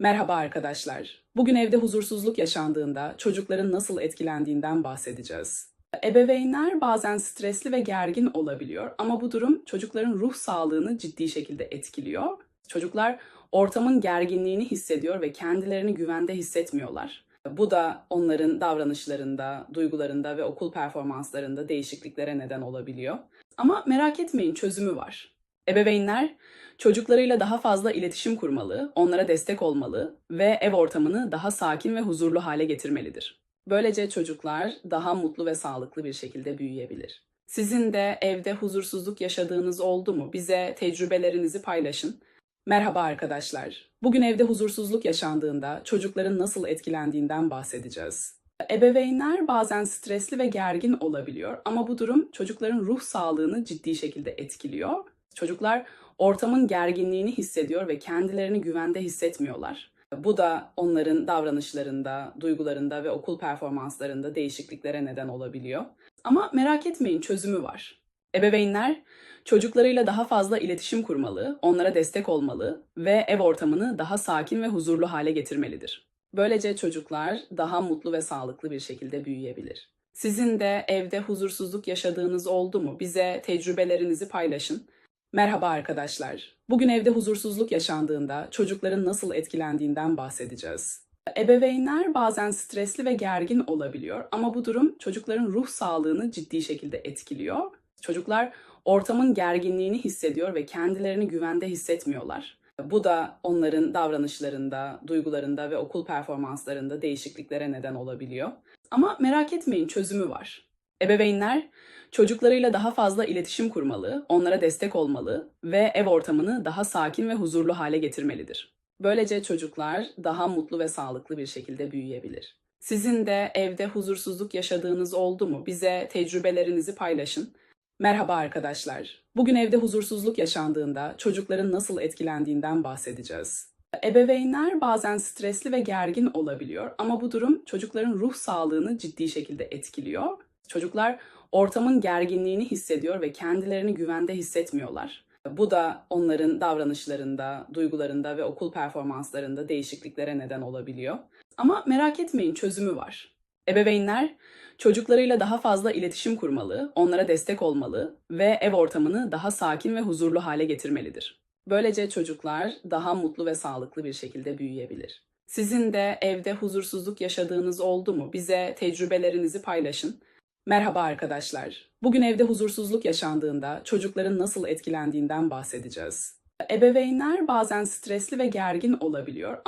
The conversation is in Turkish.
Merhaba arkadaşlar. Bugün evde huzursuzluk yaşandığında çocukların nasıl etkilendiğinden bahsedeceğiz. Ebeveynler bazen stresli ve gergin olabiliyor ama bu durum çocukların ruh sağlığını ciddi şekilde etkiliyor. Çocuklar ortamın gerginliğini hissediyor ve kendilerini güvende hissetmiyorlar. Bu da onların davranışlarında, duygularında ve okul performanslarında değişikliklere neden olabiliyor. Ama merak etmeyin çözümü var. Ebeveynler çocuklarıyla daha fazla iletişim kurmalı, onlara destek olmalı ve ev ortamını daha sakin ve huzurlu hale getirmelidir. Böylece çocuklar daha mutlu ve sağlıklı bir şekilde büyüyebilir. Sizin de evde huzursuzluk yaşadığınız oldu mu? Bize tecrübelerinizi paylaşın. Merhaba arkadaşlar. Bugün evde huzursuzluk yaşandığında çocukların nasıl etkilendiğinden bahsedeceğiz. Ebeveynler bazen stresli ve gergin olabiliyor ama bu durum çocukların ruh sağlığını ciddi şekilde etkiliyor. Çocuklar ortamın gerginliğini hissediyor ve kendilerini güvende hissetmiyorlar. Bu da onların davranışlarında, duygularında ve okul performanslarında değişikliklere neden olabiliyor. Ama merak etmeyin çözümü var. Ebeveynler çocuklarıyla daha fazla iletişim kurmalı, onlara destek olmalı ve ev ortamını daha sakin ve huzurlu hale getirmelidir. Böylece çocuklar daha mutlu ve sağlıklı bir şekilde büyüyebilir. Sizin de evde huzursuzluk yaşadığınız oldu mu? Bize tecrübelerinizi paylaşın. Merhaba arkadaşlar. Bugün evde huzursuzluk yaşandığında çocukların nasıl etkilendiğinden bahsedeceğiz. Ebeveynler bazen stresli ve gergin olabiliyor ama bu durum çocukların ruh sağlığını ciddi şekilde etkiliyor. Çocuklar ortamın gerginliğini hissediyor ve kendilerini güvende hissetmiyorlar. Bu da onların davranışlarında, duygularında ve okul performanslarında değişikliklere neden olabiliyor. Ama merak etmeyin çözümü var. Ebeveynler çocuklarıyla daha fazla iletişim kurmalı, onlara destek olmalı ve ev ortamını daha sakin ve huzurlu hale getirmelidir. Böylece çocuklar daha mutlu ve sağlıklı bir şekilde büyüyebilir. Sizin de evde huzursuzluk yaşadığınız oldu mu? Bize tecrübelerinizi paylaşın. Merhaba arkadaşlar. Bugün evde huzursuzluk yaşandığında çocukların nasıl etkilendiğinden bahsedeceğiz. Ebeveynler bazen stresli ve gergin olabiliyor ama bu durum çocukların ruh sağlığını ciddi şekilde etkiliyor. Çocuklar ortamın gerginliğini hissediyor ve kendilerini güvende hissetmiyorlar. Bu da onların davranışlarında, duygularında ve okul performanslarında değişikliklere neden olabiliyor. Ama merak etmeyin çözümü var. Ebeveynler çocuklarıyla daha fazla iletişim kurmalı, onlara destek olmalı ve ev ortamını daha sakin ve huzurlu hale getirmelidir. Böylece çocuklar daha mutlu ve sağlıklı bir şekilde büyüyebilir. Sizin de evde huzursuzluk yaşadığınız oldu mu? Bize tecrübelerinizi paylaşın. Merhaba arkadaşlar. Bugün evde huzursuzluk yaşandığında çocukların nasıl etkilendiğinden bahsedeceğiz. Ebeveynler bazen stresli ve gergin olabiliyor ama